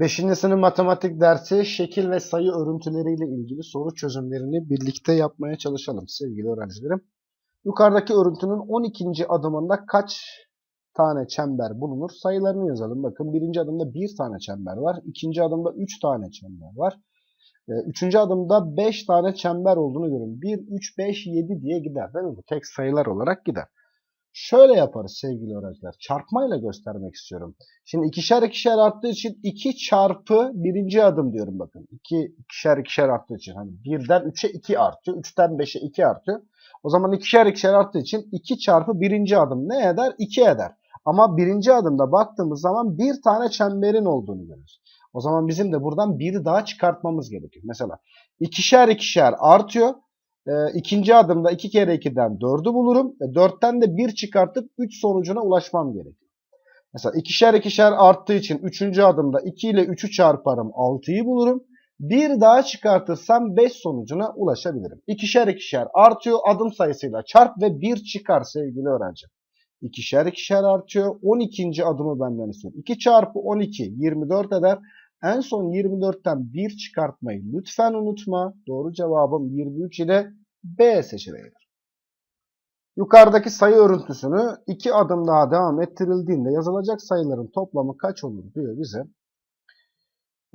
5. sınıf matematik dersi şekil ve sayı örüntüleriyle ilgili soru çözümlerini birlikte yapmaya çalışalım sevgili öğrencilerim. Yukarıdaki örüntünün 12. adımında kaç tane çember bulunur? Sayılarını yazalım. Bakın birinci adımda bir tane çember var. ikinci adımda 3 tane çember var. Ee, Üçüncü adımda 5 tane çember olduğunu görün. 1, 3, 5, 7 diye gider değil mi? Bu tek sayılar olarak gider. Şöyle yaparız sevgili öğrenciler. Çarpmayla göstermek istiyorum. Şimdi ikişer ikişer arttığı için 2 çarpı birinci adım diyorum bakın. 2 ikişer ikişer arttığı için. Hani 1'den 3'e 2 artıyor. 3'ten 5'e 2 artıyor. O zaman ikişer ikişer arttığı için 2 çarpı birinci adım ne eder? 2 eder. Ama birinci adımda baktığımız zaman bir tane çemberin olduğunu görürüz. O zaman bizim de buradan biri daha çıkartmamız gerekiyor. Mesela ikişer ikişer artıyor. Ee, ikinci adımda 2 kere 2'den 4'ü bulurum. E, 4'ten de 1 çıkartıp 3 sonucuna ulaşmam gerekiyor. Mesela ikişer ikişer arttığı için 3. adımda 2 ile 3'ü çarparım 6'yı bulurum. Bir daha çıkartırsam 5 sonucuna ulaşabilirim. İkişer ikişer artıyor adım sayısıyla çarp ve 1 çıkar sevgili öğrenci. İkişer ikişer artıyor. 12. adımı benden istiyor. 2 çarpı 12 24 eder. En son 24'ten 1 çıkartmayı lütfen unutma. Doğru cevabım 23 ile B seçeneğidir. Yukarıdaki sayı örüntüsünü iki adım daha devam ettirildiğinde yazılacak sayıların toplamı kaç olur diyor bize.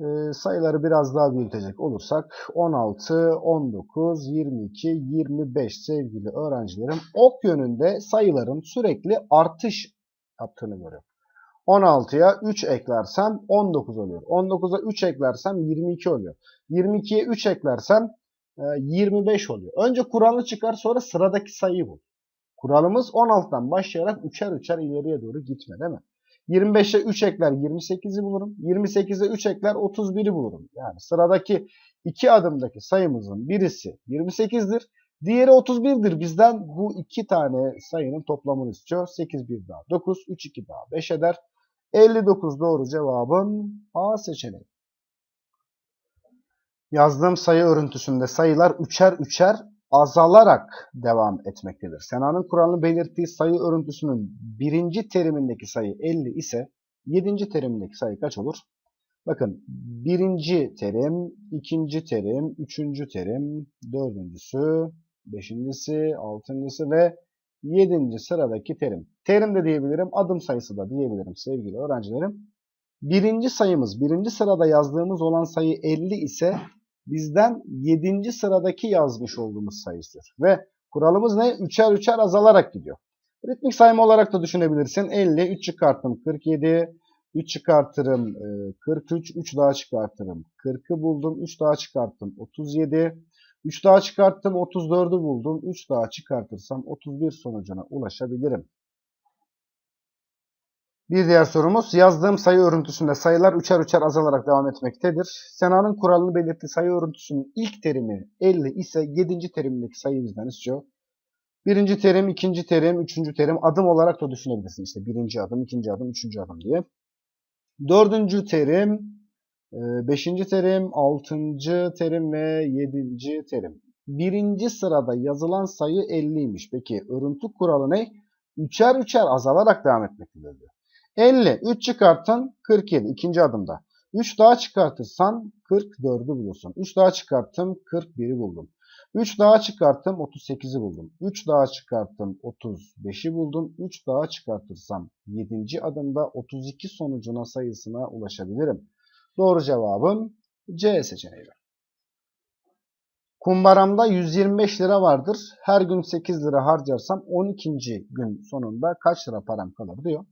Ee, sayıları biraz daha büyütecek olursak 16, 19, 22, 25 sevgili öğrencilerim ok yönünde sayıların sürekli artış yaptığını görüyorum. 16'ya 3 eklersem 19 oluyor. 19'a 3 eklersem 22 oluyor. 22'ye 3 eklersem e, 25 oluyor. Önce kuralı çıkar sonra sıradaki sayıyı bul. Kuralımız 16'dan başlayarak üçer üçer ileriye doğru gitme değil mi? 25'e 3 ekler 28'i bulurum. 28'e 3 ekler 31'i bulurum. Yani sıradaki iki adımdaki sayımızın birisi 28'dir. Diğeri 31'dir. Bizden bu iki tane sayının toplamını istiyor. 8 bir daha 9, 3 2 daha 5 eder. 59 doğru cevabın A seçeneği. Yazdığım sayı örüntüsünde sayılar üçer üçer azalarak devam etmektedir. Sena'nın kuralını belirttiği sayı örüntüsünün birinci terimindeki sayı 50 ise yedinci terimindeki sayı kaç olur? Bakın birinci terim, ikinci terim, üçüncü terim, dördüncüsü, beşincisi, altıncısı ve yedinci sıradaki terim. Terim de diyebilirim, adım sayısı da diyebilirim sevgili öğrencilerim. Birinci sayımız, birinci sırada yazdığımız olan sayı 50 ise bizden 7. sıradaki yazmış olduğumuz sayısıdır. Ve kuralımız ne? Üçer üçer azalarak gidiyor. Ritmik sayma olarak da düşünebilirsin. 50, 3 çıkarttım 47, 3 çıkartırım 43, 3 daha çıkartırım 40'ı buldum, 3 daha çıkarttım 37, 3 daha çıkarttım 34'ü buldum, 3 daha çıkartırsam 31 sonucuna ulaşabilirim. Bir diğer sorumuz yazdığım sayı örüntüsünde sayılar üçer üçer azalarak devam etmektedir. Sena'nın kuralını belirttiği sayı örüntüsünün ilk terimi 50 ise 7. terimindeki sayı bizden istiyor. Birinci terim, ikinci terim, üçüncü terim adım olarak da düşünebilirsin. İşte birinci adım, ikinci adım, üçüncü adım diye. Dördüncü terim, e, beşinci terim, altıncı terim ve yedinci terim. Birinci sırada yazılan sayı 50'ymiş. Peki örüntü kuralı ne? Üçer üçer azalarak devam etmektedir diyor. 50. 3 çıkarttın 47. ikinci adımda. 3 daha çıkartırsan 44'ü bulursun. 3 daha çıkarttım 41'i buldum. 3 daha çıkarttım 38'i buldum. 3 daha çıkarttım 35'i buldum. 3 daha çıkartırsam 7. adımda 32 sonucuna sayısına ulaşabilirim. Doğru cevabım C seçeneği. Kumbaramda 125 lira vardır. Her gün 8 lira harcarsam 12. gün sonunda kaç lira param kalır diyor.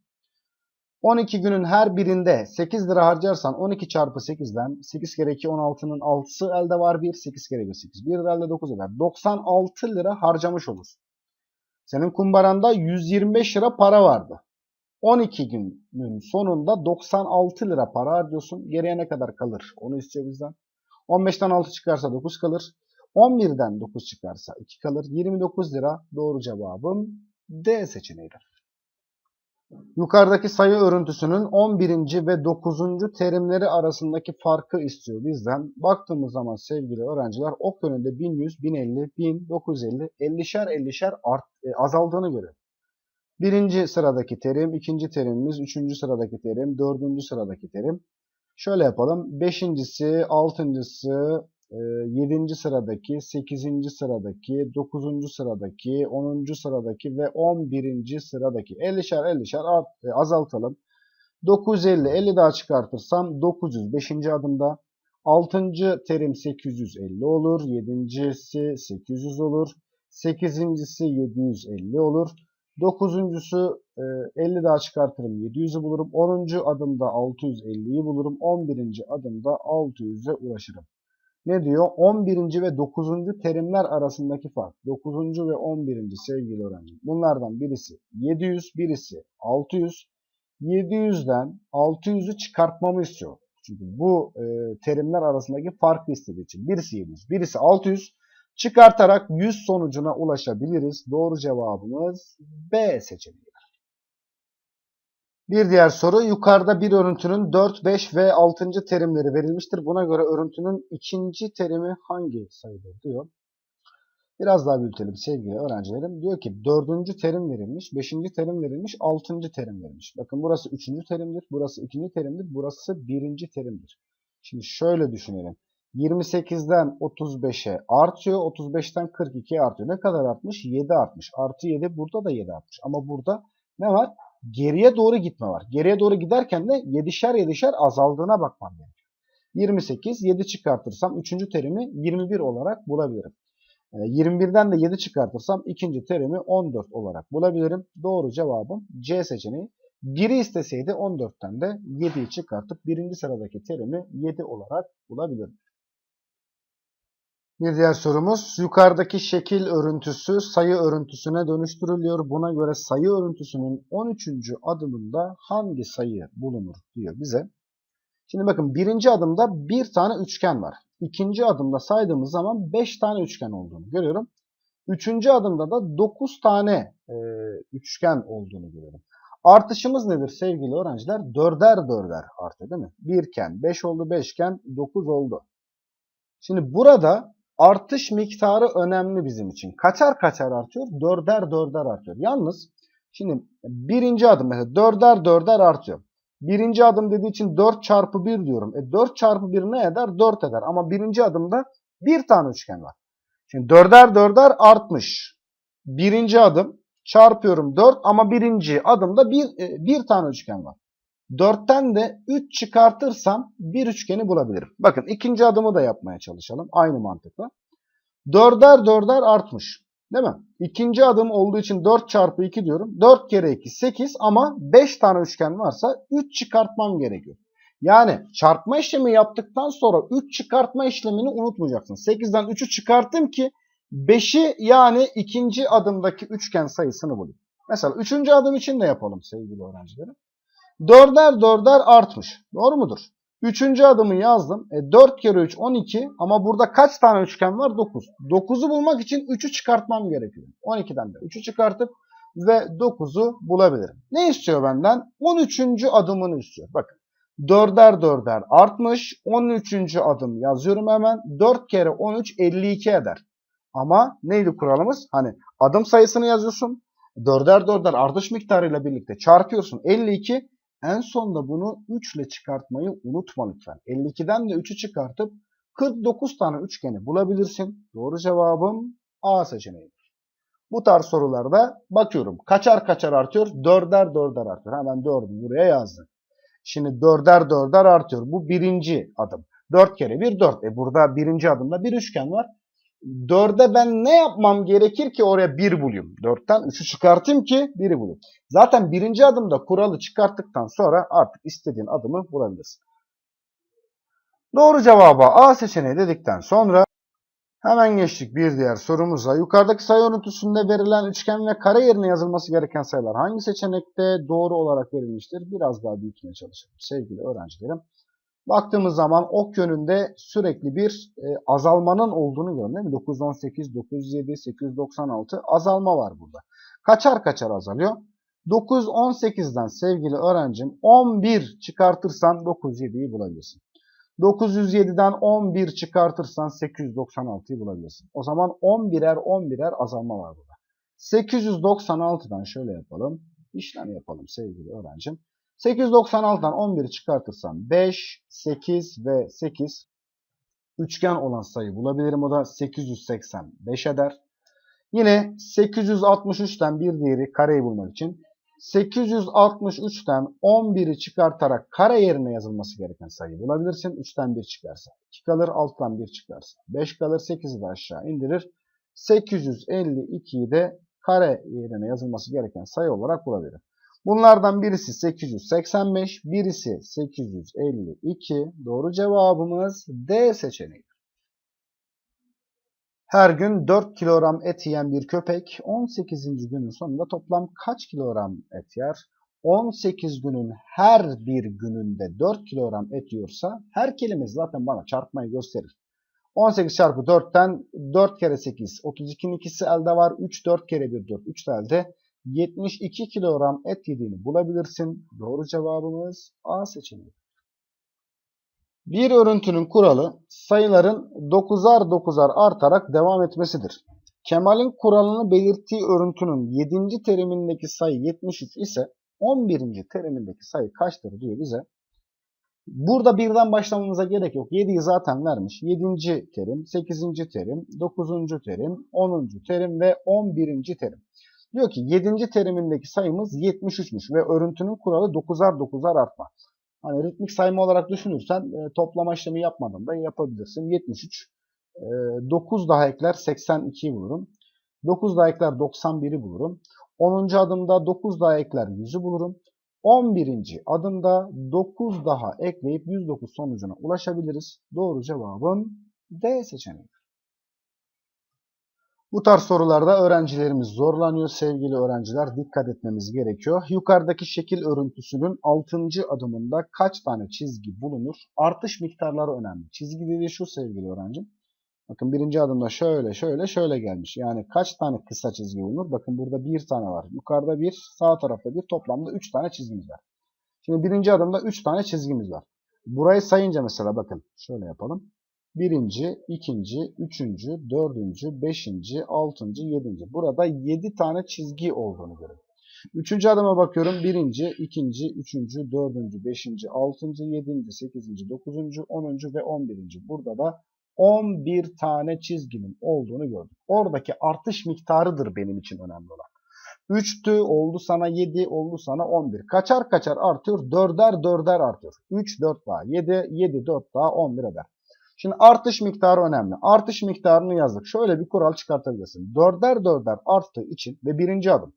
12 günün her birinde 8 lira harcarsan 12 çarpı 8'den 8 kere 2 16'nın 6'sı elde var 1. 8 kere 1 8. 1 de elde 9 eder. 96 lira harcamış olursun. Senin kumbaranda 125 lira para vardı. 12 günün sonunda 96 lira para harcıyorsun. Geriye ne kadar kalır? Onu istiyor bizden. 15'ten 6 çıkarsa 9 kalır. 11'den 9 çıkarsa 2 kalır. 29 lira doğru cevabım D seçeneğidir. Yukarıdaki sayı örüntüsünün 11. ve 9. terimleri arasındaki farkı istiyor bizden. Baktığımız zaman sevgili öğrenciler ok yönünde 1100, 1050, 1950, 50'şer 50'şer art, e, azaldığını görüyor. Birinci sıradaki terim, ikinci terimimiz, üçüncü sıradaki terim, dördüncü sıradaki terim. Şöyle yapalım. Beşincisi, altıncısı, e, yedinci sıradaki, sekizinci sıradaki, dokuzuncu sıradaki, onuncu sıradaki ve on birinci sıradaki. 50'şer 50'şer art, e, azaltalım. 950, 50 daha çıkartırsam 900 5. adımda. 6. terim 850 olur. 7.si 800 olur. 8.si 750 olur. 9.sü 50 daha çıkartırım 700'ü bulurum. 10. adımda 650'yi bulurum. 11. adımda 600'e ulaşırım. Ne diyor? 11. ve 9. terimler arasındaki fark. 9. ve 11. sevgili öğrencim. Bunlardan birisi 700, birisi 600. 700'den 600'ü çıkartmamı istiyor. Çünkü bu e, terimler arasındaki farkı istediği için. Birisi 700, birisi 600. Çıkartarak 100 sonucuna ulaşabiliriz. Doğru cevabımız B seçeneği. Bir diğer soru yukarıda bir örüntünün 4, 5 ve 6. terimleri verilmiştir. Buna göre örüntünün ikinci terimi hangi sayıdır diyor. Biraz daha büyütelim sevgili öğrencilerim. Diyor ki dördüncü terim verilmiş, beşinci terim verilmiş, altıncı terim verilmiş. Bakın burası üçüncü terimdir, burası ikinci terimdir, burası birinci terimdir. Şimdi şöyle düşünelim. 28'den 35'e artıyor, 35'ten 42'ye artıyor. Ne kadar artmış? 7 artmış. Artı 7 burada da 7 artmış. Ama burada ne var? Geriye doğru gitme var. Geriye doğru giderken de 7'şer 7'şer azaldığına bakmam gerekiyor. 28, 7 çıkartırsam 3. terimi 21 olarak bulabilirim. 21'den de 7 çıkartırsam ikinci terimi 14 olarak bulabilirim. Doğru cevabım C seçeneği. 1'i isteseydi 14'ten de 7'yi çıkartıp birinci sıradaki terimi 7 olarak bulabilirim. Bir diğer sorumuz yukarıdaki şekil örüntüsü sayı örüntüsüne dönüştürülüyor. Buna göre sayı örüntüsünün 13. adımında hangi sayı bulunur diyor bize. Şimdi bakın birinci adımda bir tane üçgen var. İkinci adımda saydığımız zaman 5 tane üçgen olduğunu görüyorum. Üçüncü adımda da 9 tane e, üçgen olduğunu görüyorum. Artışımız nedir sevgili öğrenciler? Dörder dörder artı değil mi? Birken 5 oldu, beşken 9 oldu. Şimdi burada artış miktarı önemli bizim için. Kaçar kaçar artıyor? Dörder dörder artıyor. Yalnız şimdi birinci adım mesela dörder dörder artıyor. Birinci adım dediği için 4 çarpı 1 diyorum. E 4 çarpı 1 ne eder? 4 eder. Ama birinci adımda bir tane üçgen var. Şimdi dörder dörder artmış. Birinci adım çarpıyorum 4 ama birinci adımda bir, e, bir tane üçgen var. 4'ten de 3 çıkartırsam bir üçgeni bulabilirim. Bakın ikinci adımı da yapmaya çalışalım. Aynı mantıkla. Dörder dörder artmış. Değil mi? İkinci adım olduğu için 4 çarpı 2 diyorum. 4 kere 2 8 ama 5 tane üçgen varsa 3 çıkartmam gerekiyor. Yani çarpma işlemi yaptıktan sonra 3 çıkartma işlemini unutmayacaksın. 8'den 3'ü çıkarttım ki 5'i yani ikinci adımdaki üçgen sayısını bulayım. Mesela üçüncü adım için de yapalım sevgili öğrencilerim. Dörder dörder artmış. Doğru mudur? Üçüncü adımı yazdım. E, 4 kere 3 12 ama burada kaç tane üçgen var? 9. 9'u bulmak için 3'ü çıkartmam gerekiyor. 12'den de 3'ü çıkartıp ve 9'u bulabilirim. Ne istiyor benden? 13. adımını istiyor. Bakın. Dörder dörder artmış. 13. adım yazıyorum hemen. 4 kere 13 52 eder. Ama neydi kuralımız? Hani adım sayısını yazıyorsun. Dörder dörder artış miktarıyla birlikte çarpıyorsun. 52 en sonda bunu 3 ile çıkartmayı unutma lütfen. 52'den de 3'ü çıkartıp 49 tane üçgeni bulabilirsin. Doğru cevabım A seçeneğidir. Bu tarz sorularda bakıyorum. Kaçar kaçar artıyor? Dörder dörder artıyor. Hemen 4'ü buraya yazdım. Şimdi dörder dörder artıyor. Bu birinci adım. 4 kere 1 4. E burada birinci adımda bir üçgen var. 4'e ben ne yapmam gerekir ki oraya 1 bulayım? 4'ten 3'ü çıkartayım ki 1'i bulayım. Zaten birinci adımda kuralı çıkarttıktan sonra artık istediğin adımı bulabilirsin. Doğru cevaba A seçeneği dedikten sonra hemen geçtik bir diğer sorumuza. Yukarıdaki sayı örüntüsünde verilen üçgen ve kare yerine yazılması gereken sayılar hangi seçenekte doğru olarak verilmiştir? Biraz daha büyütmeye çalışalım sevgili öğrencilerim. Baktığımız zaman ok yönünde sürekli bir e, azalmanın olduğunu görüyorum değil mi? 918, 907, 896 azalma var burada. Kaçar kaçar azalıyor? 918'den sevgili öğrencim 11 çıkartırsan 907'yi bulabilirsin. 907'den 11 çıkartırsan 896'yı bulabilirsin. O zaman 11'er 11'er azalma var burada. 896'dan şöyle yapalım. İşlem yapalım sevgili öğrencim. 896'dan 11'i çıkartırsam 5, 8 ve 8 üçgen olan sayı bulabilirim. O da 885 eder. Yine 863'ten bir diğeri kareyi bulmak için 863'ten 11'i çıkartarak kare yerine yazılması gereken sayıyı bulabilirsin. 3'ten 1 çıkarsa 2 kalır, 6'dan 1 çıkarsa 5 kalır, 8'i de aşağı indirir. 852'yi de kare yerine yazılması gereken sayı olarak bulabilirim. Bunlardan birisi 885, birisi 852. Doğru cevabımız D seçeneği. Her gün 4 kilogram et yiyen bir köpek 18. günün sonunda toplam kaç kilogram et yer? 18 günün her bir gününde 4 kilogram et yiyorsa her kelimesi zaten bana çarpmayı gösterir. 18 çarpı 4'ten 4 kere 8 32'nin ikisi elde var. 3 4 kere 1 4 3 de elde. 72 kilogram et yediğini bulabilirsin. Doğru cevabımız A seçeneği. Bir örüntünün kuralı sayıların 9'ar 9'ar artarak devam etmesidir. Kemal'in kuralını belirttiği örüntünün 7. terimindeki sayı 73 ise 11. terimindeki sayı kaçtır diyor bize. Burada birden başlamamıza gerek yok. 7'yi zaten vermiş. 7. terim, 8. terim, 9. terim, 10. terim ve 11. terim. Diyor ki 7. terimindeki sayımız 73'müş ve örüntünün kuralı 9'ar 9'ar artma. Hani ritmik sayma olarak düşünürsen e, toplama işlemi yapmadan da yapabilirsin. 73. E, 9 daha ekler 82'yi bulurum. 9 daha ekler 91'i bulurum. 10. adımda 9 daha ekler 100'ü bulurum. 11. adımda 9 daha ekleyip 109 sonucuna ulaşabiliriz. Doğru cevabım D seçeneği. Bu tarz sorularda öğrencilerimiz zorlanıyor. Sevgili öğrenciler dikkat etmemiz gerekiyor. Yukarıdaki şekil örüntüsünün 6. adımında kaç tane çizgi bulunur? Artış miktarları önemli. Çizgi dediği şu sevgili öğrencim. Bakın birinci adımda şöyle şöyle şöyle gelmiş. Yani kaç tane kısa çizgi bulunur? Bakın burada bir tane var. Yukarıda bir, sağ tarafta bir. Toplamda 3 tane çizgimiz var. Şimdi birinci adımda 3 tane çizgimiz var. Burayı sayınca mesela bakın şöyle yapalım. Birinci, ikinci, üçüncü, dördüncü, beşinci, altıncı, yedinci. Burada yedi tane çizgi olduğunu görüyorum. Üçüncü adıma bakıyorum. Birinci, ikinci, üçüncü, dördüncü, beşinci, altıncı, yedinci, sekizinci, dokuzuncu, onuncu ve on birinci. Burada da 11 tane çizginin olduğunu gördüm. Oradaki artış miktarıdır benim için önemli olan. 3'tü, oldu sana 7, oldu sana 11. Kaçar kaçar artıyor, 4'er 4'er artıyor. 3, 4 daha 7, 7, 4 daha 11 eder. Şimdi artış miktarı önemli. Artış miktarını yazdık. Şöyle bir kural çıkartabilirsin. 4'er 4'er arttığı için ve birinci adım.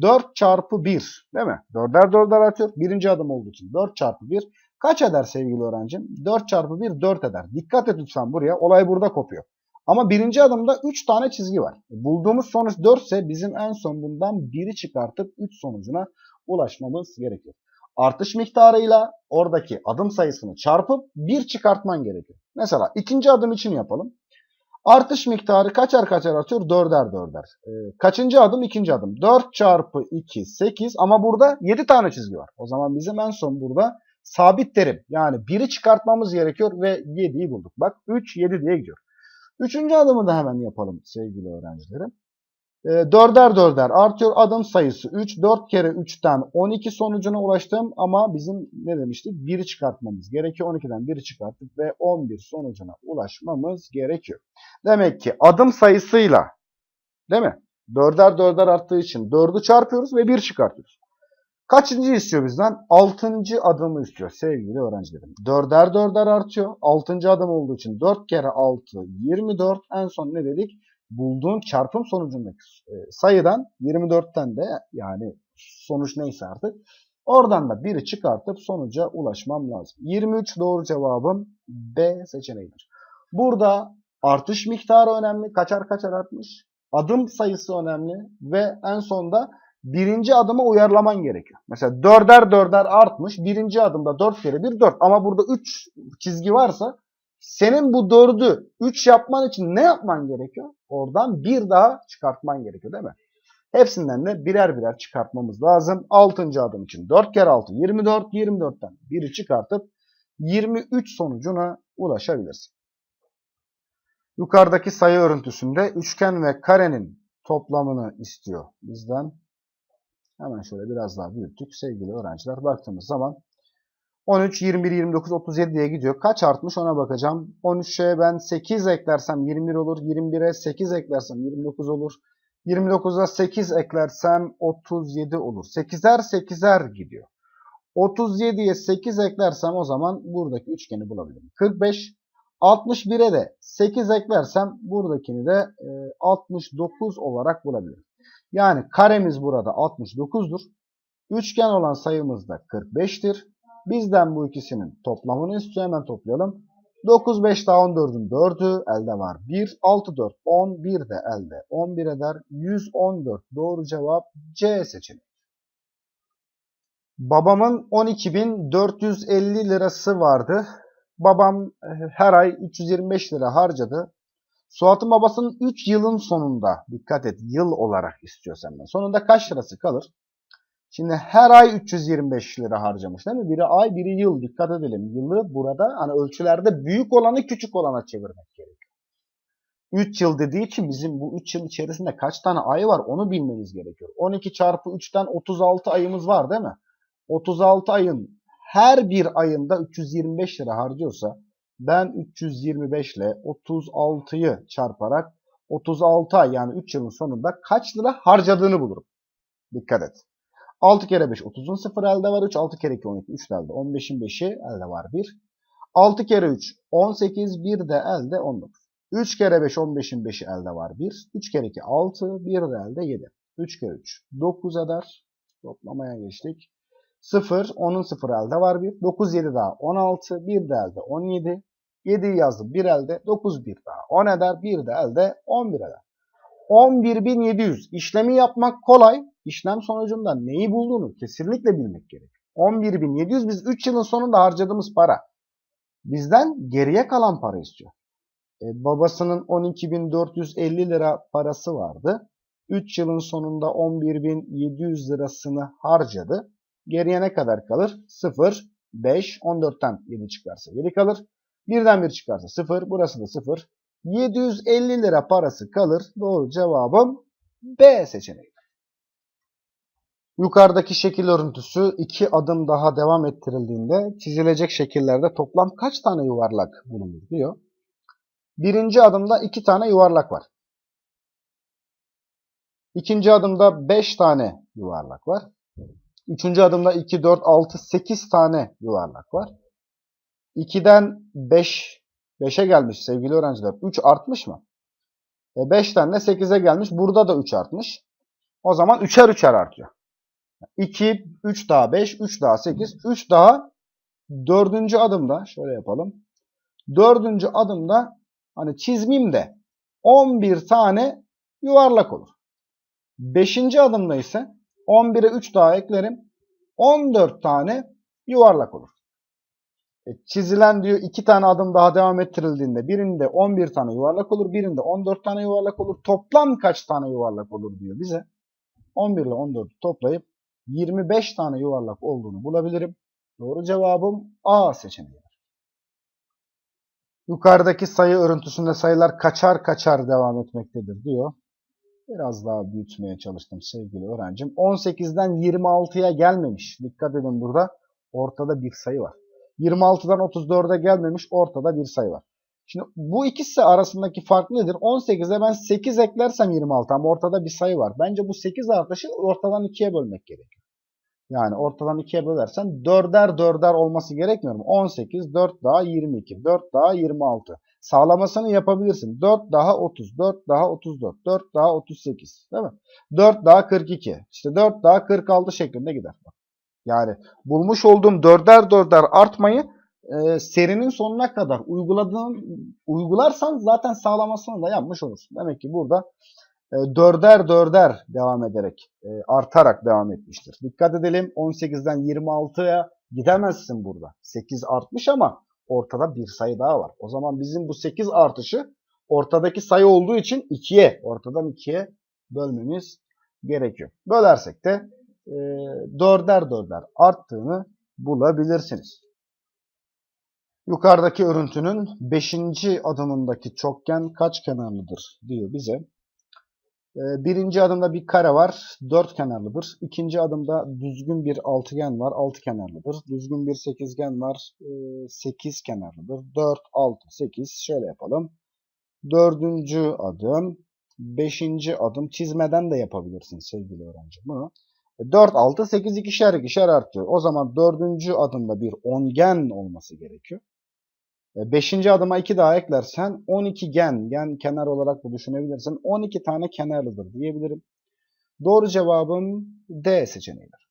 4 çarpı 1 değil mi? 4'er 4'er artıyor. Birinci adım olduğu için 4 çarpı 1 kaç eder sevgili öğrencim? 4 çarpı 1 4 eder. Dikkat et lütfen buraya. Olay burada kopuyor. Ama birinci adımda 3 tane çizgi var. Bulduğumuz sonuç 4 ise bizim en son bundan 1'i çıkartıp 3 sonucuna ulaşmamız gerekiyor. Artış miktarıyla oradaki adım sayısını çarpıp 1 çıkartman gerekiyor. Mesela ikinci adım için yapalım. Artış miktarı kaçar kaçar artıyor? 4'er 4'er. Ee, kaçıncı adım? İkinci adım. 4 çarpı 2 8 ama burada 7 tane çizgi var. O zaman bizim en son burada sabit terim yani 1'i çıkartmamız gerekiyor ve 7'yi bulduk. Bak 3 7 diye gidiyor. Üçüncü adımı da hemen yapalım sevgili öğrencilerim. E, 4'er 4'er artıyor adım sayısı 3. 4 kere 3'ten 12 sonucuna ulaştım ama bizim ne demiştik? 1'i çıkartmamız gerekiyor. 12'den 1'i çıkarttık ve 11 sonucuna ulaşmamız gerekiyor. Demek ki adım sayısıyla değil mi? 4'er 4'er arttığı için 4'ü çarpıyoruz ve 1 çıkartıyoruz. Kaçıncı istiyor bizden? Altıncı adımı istiyor sevgili öğrencilerim. Dörder dörder artıyor. Altıncı adım olduğu için 4 kere 6 24. En son ne dedik? Bulduğun çarpım sonucundaki e, sayıdan 24'ten de yani sonuç neyse artık oradan da 1'i çıkartıp sonuca ulaşmam lazım. 23 doğru cevabım B seçeneğidir. Burada artış miktarı önemli. Kaçar kaçar artmış. Adım sayısı önemli ve en sonda birinci adıma uyarlaman gerekiyor. Mesela dörder dörder artmış. Birinci adımda 4 kere 1 4. Ama burada 3 çizgi varsa senin bu 4'ü 3 yapman için ne yapman gerekiyor? Oradan bir daha çıkartman gerekiyor değil mi? Hepsinden de birer birer çıkartmamız lazım. 6. adım için 4 kere 6 24. 24'ten 1'i çıkartıp 23 sonucuna ulaşabilirsin. Yukarıdaki sayı örüntüsünde üçgen ve karenin toplamını istiyor bizden. Hemen şöyle biraz daha büyüttük. Sevgili öğrenciler baktığımız zaman 13, 21, 29, 37 diye gidiyor. Kaç artmış ona bakacağım. 13'e ben 8 eklersem 21 olur. 21'e 8 eklersem 29 olur. 29'a 8 eklersem 37 olur. 8'er 8'er gidiyor. 37'ye 8 eklersem o zaman buradaki üçgeni bulabilirim. 45. 61'e de 8 eklersem buradakini de e, 69 olarak bulabilirim. Yani karemiz burada 69'dur. Üçgen olan sayımız da 45'tir. Bizden bu ikisinin toplamını istiyor. Hemen toplayalım. 9, 5 daha 14'ün 4'ü elde var. 1, 6, 4, 10, 1 de elde. 11 eder. 114 doğru cevap C seçeneği. Babamın 12.450 lirası vardı. Babam e, her ay 325 lira harcadı. Suat'ın babasının 3 yılın sonunda, dikkat et yıl olarak istiyor senden. Sonunda kaç lirası kalır? Şimdi her ay 325 lira harcamış değil mi? Biri ay, biri yıl. Dikkat edelim. Yılı burada hani ölçülerde büyük olanı küçük olana çevirmek gerekiyor. 3 yıl dediği için bizim bu 3 yıl içerisinde kaç tane ay var onu bilmemiz gerekiyor. 12 çarpı 3'ten 36 ayımız var değil mi? 36 ayın her bir ayında 325 lira harcıyorsa ben 325 ile 36'yı çarparak 36 ay yani 3 yılın sonunda kaç lira harcadığını bulurum. Dikkat et. 6 kere 5 30'un 0 elde var 3. 6 kere 2 12 3 de elde. 15'in 5'i elde var 1. 6 kere 3 18 1 de elde 19. 3 kere 5 15'in 5'i elde var 1. 3 kere 2 6 1 de elde 7. 3 kere 3 9 eder. Toplamaya geçtik. 0 10'un 0 elde var 1. 9 7 daha 16 1 de elde 17. 7'yi yazdım 1 elde 9 1 daha 10 eder 1 de elde 11 eder. 11.700 işlemi yapmak kolay. İşlem sonucunda neyi bulduğunu kesinlikle bilmek gerek. 11.700 biz 3 yılın sonunda harcadığımız para. Bizden geriye kalan para istiyor. E, babasının 12.450 lira parası vardı. 3 yılın sonunda 11.700 lirasını harcadı. Geriye ne kadar kalır? 0, 5, 14'ten 7 çıkarsa 7 kalır. Birden 1 çıkarsa 0, burası da 0. 750 lira parası kalır. Doğru cevabım B seçeneği. Yukarıdaki şekil örüntüsü iki adım daha devam ettirildiğinde çizilecek şekillerde toplam kaç tane yuvarlak bulunur diyor. Birinci adımda iki tane yuvarlak var. İkinci adımda 5 tane yuvarlak var. Üçüncü adımda 2, 4, 6, 8 tane yuvarlak var. 2'den 5, 5'e gelmiş sevgili öğrenciler. 3 artmış mı? E 5'ten de 8'e gelmiş. Burada da 3 artmış. O zaman 3'er 3'er artıyor. 2, 3 daha 5, 3 daha 8, 3 daha dördüncü adımda şöyle yapalım. Dördüncü adımda hani çizmeyeyim 11 tane yuvarlak olur. Beşinci adımda ise 11'e 3 daha eklerim. 14 tane yuvarlak olur. E, çizilen diyor 2 tane adım daha devam ettirildiğinde birinde 11 tane yuvarlak olur, birinde 14 tane yuvarlak olur. Toplam kaç tane yuvarlak olur diyor bize. 11 ile 14'ü toplayıp 25 tane yuvarlak olduğunu bulabilirim. Doğru cevabım A seçeneği. Yukarıdaki sayı örüntüsünde sayılar kaçar kaçar devam etmektedir diyor. Biraz daha büyütmeye çalıştım sevgili öğrencim. 18'den 26'ya gelmemiş. Dikkat edin burada ortada bir sayı var. 26'dan 34'e gelmemiş ortada bir sayı var. Şimdi bu ikisi arasındaki fark nedir? 18'e ben 8 eklersem 26 ama ortada bir sayı var. Bence bu 8 artışı ortadan 2'ye bölmek gerekiyor. Yani ortadan 2'ye bölersen 4'er 4'er olması gerekmiyor mu? 18, 4 daha 22, 4 daha 26. Sağlamasını yapabilirsin. 4 daha 30, 4 daha 34, 4 daha 38. Değil mi? 4 daha 42. İşte 4 daha 46 şeklinde gider. Yani bulmuş olduğum 4'er 4'er artmayı e, serinin sonuna kadar uyguladığın, uygularsan zaten sağlamasını da yapmış olursun. Demek ki burada e, dörder dörder devam ederek e, artarak devam etmiştir. Dikkat edelim 18'den 26'ya gidemezsin burada. 8 artmış ama ortada bir sayı daha var. O zaman bizim bu 8 artışı ortadaki sayı olduğu için 2'ye ortadan 2'ye bölmemiz gerekiyor. Bölersek de e, dörder dörder arttığını bulabilirsiniz. Yukarıdaki örüntünün 5. adımındaki çokgen kaç kenarlıdır diyor bize. Ee, Birinci adımda bir kare var. Dört kenarlıdır. İkinci adımda düzgün bir altıgen var. Altı kenarlıdır. Düzgün bir sekizgen var. ee, Sekiz kenarlıdır. Dört, altı, sekiz. Şöyle yapalım. Dördüncü adım. Beşinci adım. Çizmeden de yapabilirsin sevgili öğrenci bunu. 4, 6, 8 ikişer ikişer artıyor. O zaman dördüncü adımda bir ongen olması gerekiyor. E, Beşinci adıma 2 daha eklersen 12 gen, gen kenar olarak da düşünebilirsin. 12 tane kenarlıdır diyebilirim. Doğru cevabım D seçeneğidir.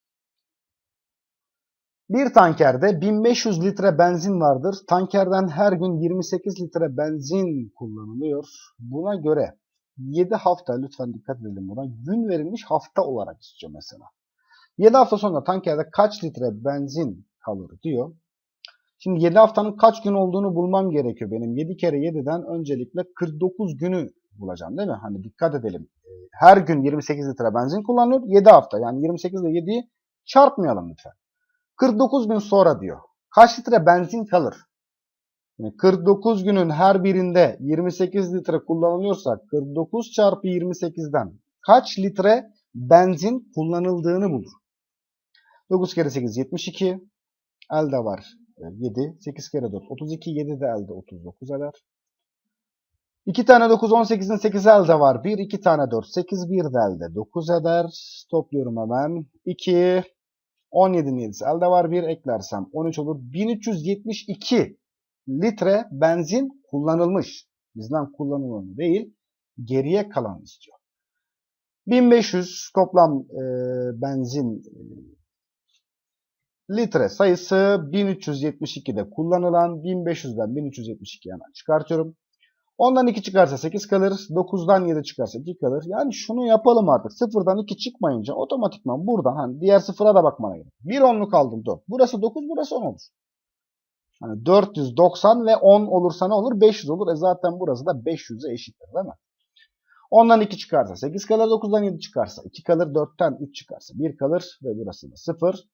Bir tankerde 1500 litre benzin vardır. Tankerden her gün 28 litre benzin kullanılıyor. Buna göre 7 hafta, lütfen dikkat edelim buna, gün verilmiş hafta olarak istiyor mesela. 7 hafta sonra tankerde kaç litre benzin kalır diyor. Şimdi 7 haftanın kaç gün olduğunu bulmam gerekiyor benim. 7 kere 7'den öncelikle 49 günü bulacağım değil mi? Hani dikkat edelim. Ee, Her gün 28 litre benzin kullanılıyor. 7 hafta yani 28 ile 7'yi çarpmayalım lütfen. 49 gün sonra diyor. Kaç litre benzin kalır? Yani 49 günün her birinde 28 litre kullanılıyorsa 49 çarpı 28'den kaç litre benzin kullanıldığını bulur. 9 kere 8 72. Elde var 7. 8 kere 4 32. 7 de elde 39 eder. 2 tane 9 18'in 8 elde var. 1 2 tane 4 8 1 de elde 9 eder. Topluyorum hemen. 2 17'nin 7'si elde var. 1 eklersem 13 olur. 1372 litre benzin kullanılmış. Bizden kullanılanı değil, geriye kalan istiyor. 1500 toplam e, benzin litre sayısı 1372'de kullanılan 1500'den 1372 hemen çıkartıyorum. Ondan 2 çıkarsa 8 kalır. 9'dan 7 çıkarsa 2 kalır. Yani şunu yapalım artık. Sıfırdan 2 çıkmayınca otomatikman buradan hani diğer sıfıra da bakmana gerek. Bir onluk aldım 4. Burası 9 burası 10 olur. Hani 490 ve 10 olursa ne olur? 500 olur. E zaten burası da 500'e eşittir değil mi? 10'dan 2 çıkarsa 8 kalır. 9'dan 7 çıkarsa 2 kalır. 4'ten 3 çıkarsa 1 kalır. Ve burası da 0.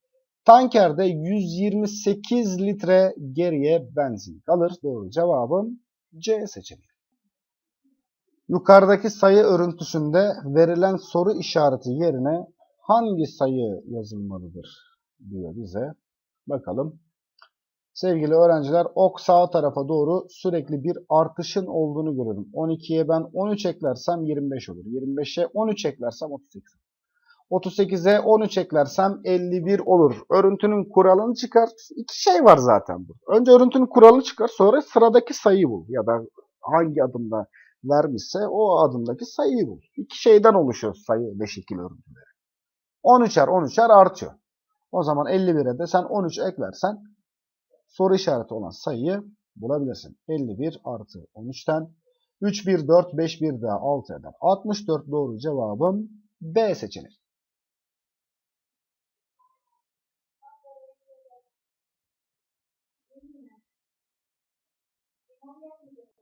Tankerde 128 litre geriye benzin kalır. Doğru cevabım C seçeneği. Yukarıdaki sayı örüntüsünde verilen soru işareti yerine hangi sayı yazılmalıdır diyor bize. Bakalım. Sevgili öğrenciler ok sağ tarafa doğru sürekli bir artışın olduğunu görüyorum. 12'ye ben 13 eklersem 25 olur. 25'e 13 eklersem 38 olur. 38'e 13 eklersem 51 olur. Örüntünün kuralını çıkar. İki şey var zaten bu. Önce örüntünün kuralını çıkar sonra sıradaki sayıyı bul. Ya da hangi adımda vermişse o adımdaki sayıyı bul. İki şeyden oluşuyor sayı ve şekil örüntüleri. 13'er 13'er artıyor. O zaman 51'e de sen 13 eklersen soru işareti olan sayıyı bulabilirsin. 51 artı 13'ten 3, 1, 4, 5, 1 daha 6 eder. 64 doğru cevabım B seçeneği.